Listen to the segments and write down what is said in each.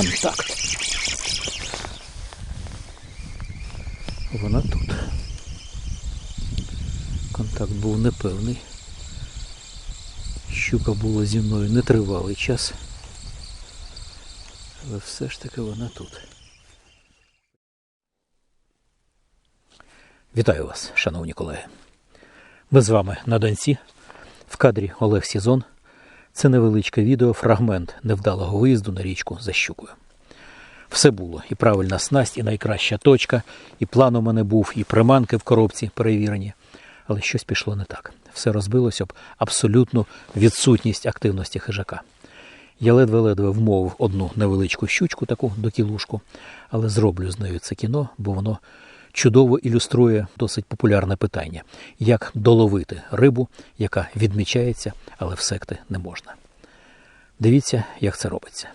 Контакт. Вона тут. Контакт був непевний. Щука була зі мною нетривалий час. Але все ж таки вона тут. Вітаю вас, шановні колеги. Ми з вами на Донці. В кадрі Олег Сізон. Це невеличке відео, фрагмент невдалого виїзду на річку за щукою. Все було і правильна снасть, і найкраща точка, і план у мене був, і приманки в коробці перевірені. Але щось пішло не так. Все розбилося об абсолютну відсутність активності хижака. Я ледве-ледве вмовив одну невеличку щучку, таку докілушку, але зроблю з нею це кіно, бо воно чудово ілюструє досить популярне питання: як доловити рибу, яка відмічається, але всекти не можна. Дивіться, як це робиться.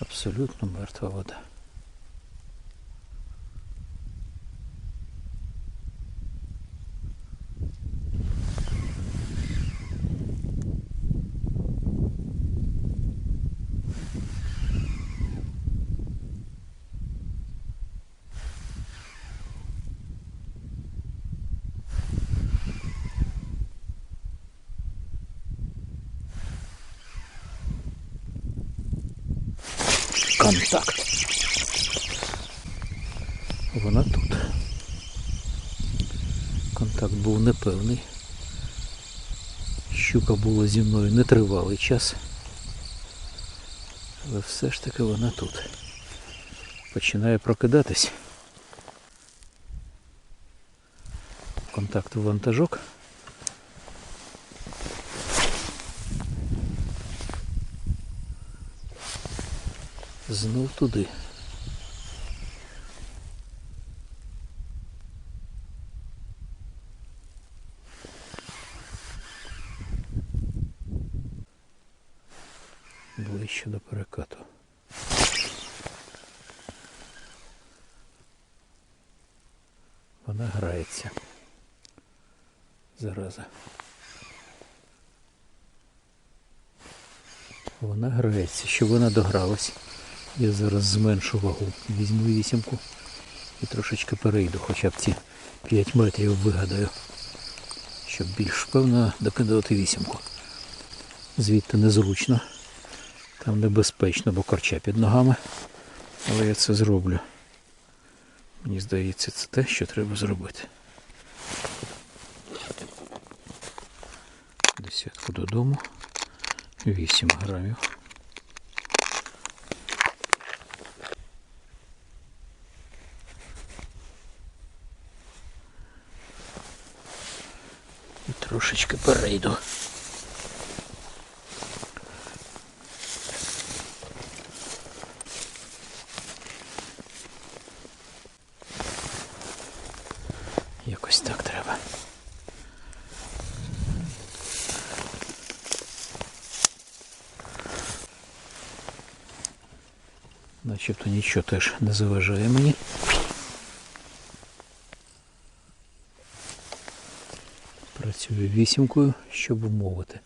Абсолютно мертва вода. Контакт. Вона тут. Контакт був непевний. Щука була зі мною нетривалий час. Але все ж таки вона тут. Починає прокидатись. Контакт в вантажок. Знов туди. Ближче до перекату. Вона грається. Зараза. Вона грається, щоб вона догралась. Я зараз зменшу вагу, візьму вісімку і трошечки перейду, хоча б ці 5 метрів вигадаю, щоб більш впевнено докидувати вісімку. Звідти незручно, там небезпечно, бо корча під ногами. Але я це зроблю. Мені здається, це те, що треба зробити. Десятку додому. 8 грамів. І трошечки перейду. Якось так треба. Начебто нічого теж не заважає мені. Вісімкою, щоб вмовити.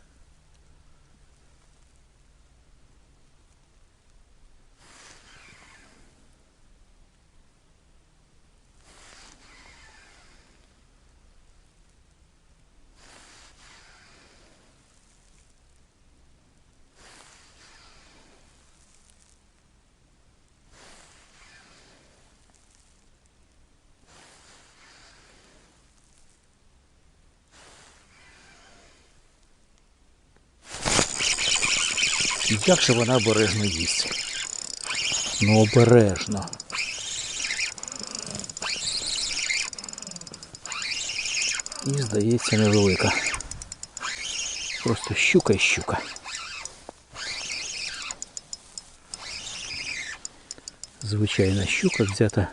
Як же вона обережно їсть? Ну обережно. І здається невелика. Просто щука і щука. Звичайна щука взята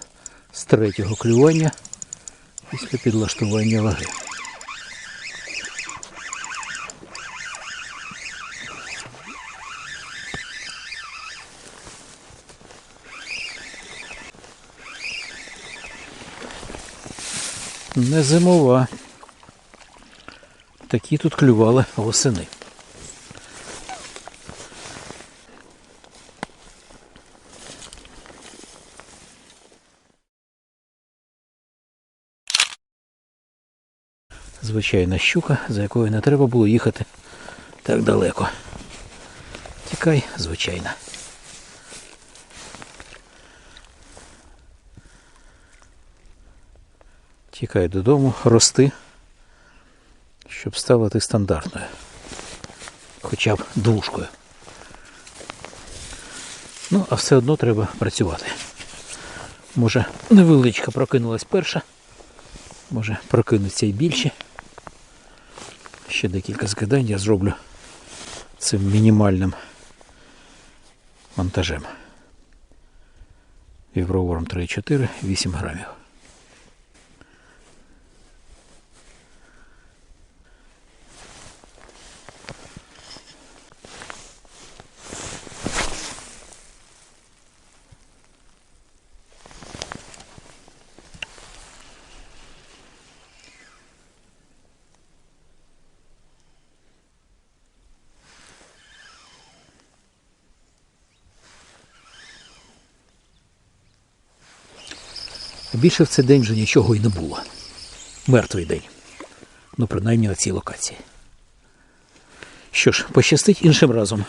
з третього клювання після підлаштування ваги. Не зимова. Такі тут клювали восени. Звичайна щука, за якою не треба було їхати так далеко. Тікай, звичайно. Тікай додому, рости, щоб ставити стандартною. Хоча б двушкою. Ну, а все одно треба працювати. Може, невеличка прокинулась перша, може прокинуться і більше. Ще декілька скидань я зроблю цим мінімальним монтажем. Вівровором 3,4, 8 грамів. Більше в цей день вже нічого і не було. Мертвий день. Ну, принаймні на цій локації. Що ж, пощастить іншим разом.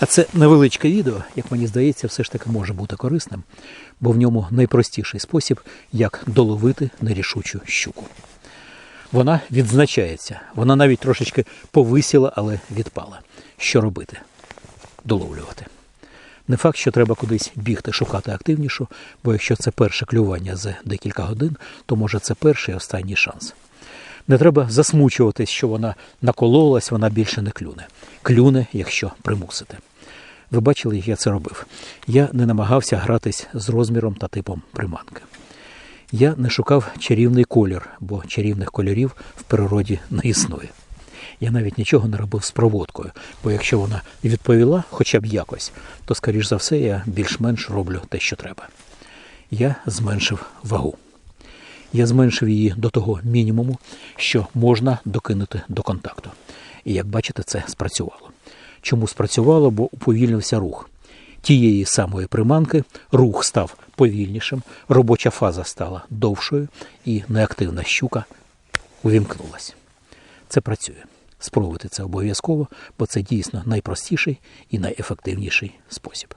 А це невеличке відео, як мені здається, все ж таки може бути корисним, бо в ньому найпростіший спосіб, як доловити нерішучу щуку. Вона відзначається, вона навіть трошечки повисіла, але відпала. Що робити? Доловлювати. Не факт, що треба кудись бігти, шукати активнішу, бо якщо це перше клювання за декілька годин, то може це перший і останній шанс. Не треба засмучуватись, що вона накололась, вона більше не клюне. Клюне, якщо примусити. Ви бачили, як я це робив. Я не намагався гратись з розміром та типом приманки. Я не шукав чарівний колір, бо чарівних кольорів в природі не існує. Я навіть нічого не робив з проводкою, бо якщо вона відповіла хоча б якось, то, скоріш за все, я більш-менш роблю те, що треба. Я зменшив вагу. Я зменшив її до того мінімуму, що можна докинути до контакту. І як бачите, це спрацювало. Чому спрацювало? Бо уповільнився рух. Тієї самої приманки рух став повільнішим, робоча фаза стала довшою, і неактивна щука увімкнулась. Це працює. Спробуйте це обов'язково, бо це дійсно найпростіший і найефективніший спосіб.